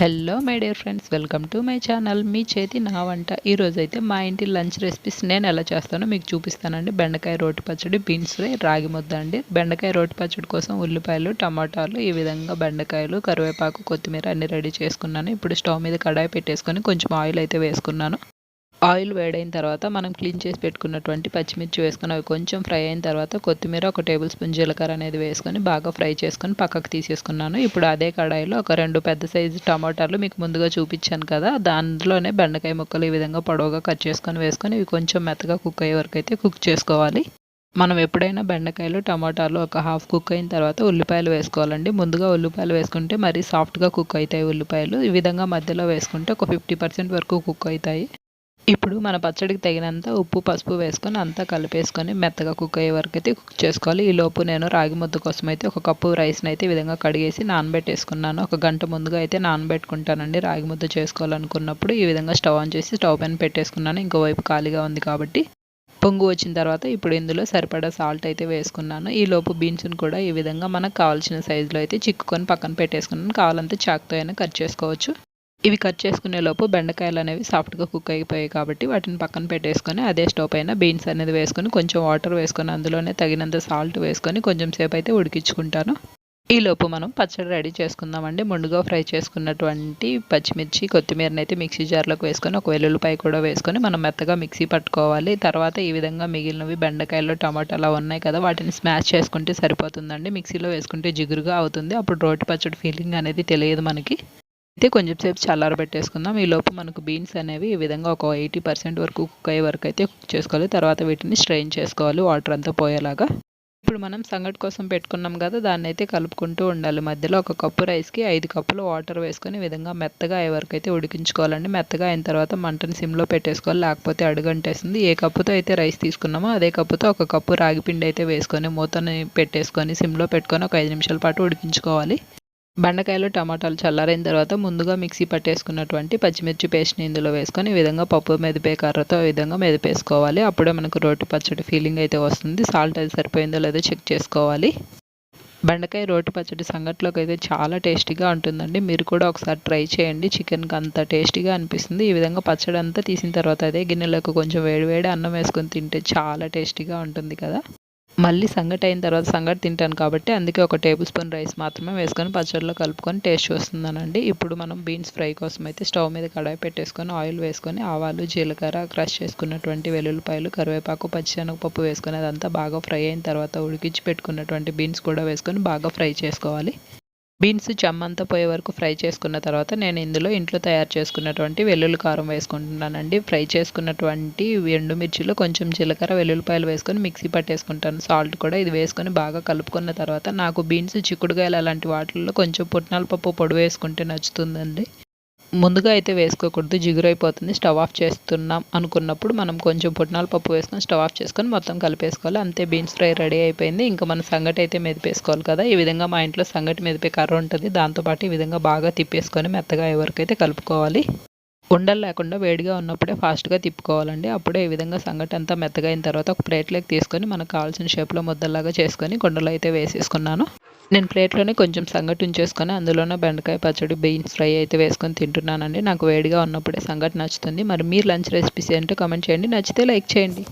Hello my dear friends welcome to my channel మీ చేతి నా వంట. ఈరోజైతే మా ఇంటి లంచ్ రెసిపీస్ నేను ఎలా చేస్తానో మీకు చూపిస్తానండి. బెండకాయ రోటి పచ్చడి బీన్స్ ఫ్రై రాగి ముద్ద అండి. బెండకాయ రోటి పచ్చడి కోసం ఉల్లిపాయలు టమాటాలు ఈ విధంగా బెండకాయలు కరివేపాకు కొత్తిమీర అన్ని రెడీ చేసుకున్నాను. ఇప్పుడు స్టవ్ మీద కడాయి పెట్టేసుకొని కొంచెం ఆయిల్ అయితే వేసుకున్నాను. ఆయిల్ వేడైన తర్వాత మనం క్లీన్ చేసి పెట్టుకున్నటువంటి పచ్చిమిర్చి వేసుకొని అవి కొంచెం ఫ్రై అయిన తర్వాత కొత్తిమీర ఒక టేబుల్ స్పూన్ జీలకర్ర అనేది వేసుకొని బాగా ఫ్రై చేసుకొని పక్కకు తీసేసుకున్నాను. ఇప్పుడు అదే కడాయిలో ఒక రెండు పెద్ద సైజు టమాటాలు మీకు ముందుగా చూపించాను కదా దాంట్లోనే బెండకాయ ముక్కలు ఈ విధంగా పొడవుగా కట్ చేసుకొని వేసుకొని ఇవి కొంచెం మెత్తగా కుక్ అయ్యే వరకు అయితే కుక్ చేసుకోవాలి. మనం ఎప్పుడైనా బెండకాయలు టమాటాలు ఒక హాఫ్ కుక్ అయిన తర్వాత ఉల్లిపాయలు వేసుకోవాలండి. ముందుగా ఉల్లిపాయలు వేసుకుంటే మరీ సాఫ్ట్గా కుక్ అవుతాయి ఉల్లిపాయలు. ఈ విధంగా మధ్యలో వేసుకుంటే ఒక ఫిఫ్టీ పర్సెంట్ వరకు కుక్ అవుతాయి. ఇప్పుడు మన పచ్చడికి తగినంత ఉప్పు పసుపు వేసుకొని అంతా కలిపేసుకొని మెత్తగా కుక్ అయ్యే వరకు అయితే కుక్ చేసుకోవాలి. ఈ లోపు నేను రాగి ముద్ద కోసం అయితే ఒక కప్పు రైస్ని అయితే ఈ విధంగా కడిగేసి నానబెట్టేసుకున్నాను. ఒక గంట ముందుగా అయితే నానబెట్టుకుంటానండి. రాగి ముద్ద చేసుకోవాలనుకున్నప్పుడు ఈ విధంగా స్టవ్ ఆన్ చేసి స్టవ్ పైన పెట్టేసుకున్నాను. ఇంకోవైపు ఖాళీగా ఉంది కాబట్టి పొంగు వచ్చిన తర్వాత ఇప్పుడు ఇందులో సరిపడా సాల్ట్ అయితే వేసుకున్నాను. ఈ లోపు బీన్స్ని కూడా ఈ విధంగా మనకు కావాల్సిన సైజులో అయితే చిక్కుకొని పక్కన పెట్టేసుకున్నాను. కావాలంటే చాక్తో అయినా కట్ చేసుకోవచ్చు. ఇవి కట్ చేసుకునే లోపు బెండకాయలు అనేవి సాఫ్ట్గా కుక్ అయిపోయాయి కాబట్టి వాటిని పక్కన పెట్టేసుకొని అదే స్టవ్ పైన బీన్స్ అనేది వేసుకొని కొంచెం వాటర్ వేసుకొని అందులోనే తగినంత సాల్ట్ వేసుకొని కొంచెం సేపు అయితే ఉడికించుకుంటాను. ఈ లోపు మనం పచ్చడి రెడీ చేసుకుందామండి. ముందుగా ఫ్రై చేసుకున్నటువంటి పచ్చిమిర్చి కొత్తిమీరని అయితే మిక్సీ జార్లోకి వేసుకొని ఒక వెల్లుల్లిపాయ కూడా వేసుకొని మనం మెత్తగా మిక్సీ పట్టుకోవాలి. తర్వాత ఈ విధంగా మిగిలినవి బెండకాయలు టమాటాలు ఉన్నాయి కదా వాటిని స్మాష్ చేసుకుంటే సరిపోతుందండి. మిక్సీలో వేసుకుంటే జిగురుగా అవుతుంది. అప్పుడు రోటి పచ్చడి ఫీలింగ్ అనేది తెలియదు మనకి. అయితే కొంచెం సేపు చల్లారబెట్టేసుకుందాం ఈ లోపు మనకు బీన్స్ అనేవి ఈ విధంగా ఒక ఎయిటీ పర్సెంట్ వరకు కుక్ అయ్యే వరకు అయితే కుక్ చేసుకోవాలి. తర్వాత వీటిని స్ట్రెయిన్ చేసుకోవాలి వాటర్ అంతా పోయేలాగా. ఇప్పుడు మనం సంగటి కోసం పెట్టుకున్నాం కదా దాన్ని అయితే కలుపుకుంటూ ఉండాలి. మధ్యలో ఒక కప్పు రైస్కి ఐదు కప్పులు వాటర్ వేసుకొని విధంగా మెత్తగా అయ్యే వరకు అయితే ఉడికించుకోవాలండి. మెత్తగా అయిన తర్వాత మంటని సిమ్లో పెట్టేసుకోవాలి. లేకపోతే అడుగంటేస్తుంది. ఏ కప్పుతో అయితే రైస్ తీసుకున్నామో అదే కప్పుతో ఒక కప్పు రాగి పిండి అయితే వేసుకొని మూతని పెట్టేసుకొని సిమ్లో పెట్టుకొని ఒక ఐదు నిమిషాల పాటు ఉడికించుకోవాలి. బెండకాయలు టమాటాలు చల్లారైన తర్వాత ముందుగా మిక్సీ పట్టేసుకున్నటువంటి పచ్చిమిర్చి పేస్ట్ని ఇందులో వేసుకొని ఈ విధంగా పప్పు మెదిపే కర్రతో ఈ విధంగా మెదిపేసుకోవాలి. అప్పుడే మనకు రోటి పచ్చడి ఫీలింగ్ అయితే వస్తుంది. సాల్ట్ అది సరిపోయిందో లేదో చెక్ చేసుకోవాలి. బెండకాయ రోటి పచ్చడి సంగట్లోకి అయితే చాలా టేస్టీగా ఉంటుందండి. మీరు కూడా ఒకసారి ట్రై చేయండి. చికెన్కి అంత టేస్టీగా అనిపిస్తుంది. ఈ విధంగా పచ్చడి అంతా తీసిన తర్వాత అదే గిన్నెలకు కొంచెం వేడివేడి అన్నం వేసుకొని తింటే చాలా టేస్టీగా ఉంటుంది కదా. మళ్ళీ సంగటి అయిన తర్వాత సంగటి తింటాను కాబట్టి అందుకే ఒక టేబుల్ స్పూన్ రైస్ మాత్రమే వేసుకొని పచ్చడిలో కలుపుకొని టేస్ట్ చూస్తున్నానండి. ఇప్పుడు మనం బీన్స్ ఫ్రై కోసం అయితే స్టవ్ మీద కడాయి పెట్టేసుకొని ఆయిల్ వేసుకొని ఆవాలు జీలకర్ర క్రష్ చేసుకున్నటువంటి వెల్లుల్లిపాయలు కరివేపాకు పచ్చిశనగపప్పు వేసుకొని అదంతా బాగా ఫ్రై అయిన తర్వాత ఉడికించి పెట్టుకున్నటువంటి బీన్స్ కూడా వేసుకొని బాగా ఫ్రై చేసుకోవాలి. బీన్స్ చెమ్మంతా పోయే వరకు ఫ్రై చేసుకున్న తర్వాత నేను ఇందులో ఇంట్లో తయారు చేసుకున్నటువంటి వెల్లుల్లి కారం వేసుకుంటున్నానండి. ఫ్రై చేసుకున్నటువంటి ఎండుమిర్చిలో కొంచెం జీలకర్ర వెల్లుల్లిపాయలు వేసుకొని మిక్సీ పట్టేసుకుంటాను. సాల్ట్ కూడా ఇది వేసుకొని బాగా కలుపుకున్న తర్వాత నాకు బీన్స్ చిక్కుడుగాయలు అలాంటి వాటిల్లో కొంచెం పుట్నాల పప్పు పొడి వేసుకుంటే నచ్చుతుందండి. ముందుగా అయితే వేసుకోకూడదు జిగురైపోతుంది స్టవ్ ఆఫ్ చేస్తున్నాం అనుకున్నప్పుడు మనం కొంచెం పుట్నాల పప్పు వేసుకొని స్టవ్ ఆఫ్ చేసుకొని మొత్తం కలిపేసుకోవాలి. అంతే బీన్స్ ఫ్రై రెడీ అయిపోయింది. ఇంకా మనం సంగటి అయితే మెదిపేసుకోవాలి కదా. ఈ విధంగా మా ఇంట్లో సంగటి మెదిపే కర్ర ఉంటుంది. దాంతోపాటు ఈ విధంగా బాగా తిప్పేసుకొని మెత్తగా ఎవరికైతే కలుపుకోవాలి ఉండలు లేకుండా వేడిగా ఉన్నప్పుడే ఫాస్ట్గా తిప్పుకోవాలండి. అప్పుడే ఈ విధంగా సంగటి అంతా మెత్తగా అయిన తర్వాత ఒక ప్లేట్లోకి తీసుకొని మనకు కావాల్సిన షేప్లో ముద్దలాగా చేసుకొని కుండలో అయితే వేసేసుకున్నాను. నేను ప్లేట్లోనే కొంచెం సంగటి ఉంచేసుకొని అందులోనే బెండకాయ పచ్చడి బీన్స్ ఫ్రై అయితే వేసుకొని తింటున్నానండి. నాకు వేడిగా ఉన్నప్పుడే సంగటి నచ్చుతుంది. మరి మీరు లంచ్ రెసిపీస్ ఏంటో కమెంట్ చేయండి. నచ్చితే లైక్ చేయండి.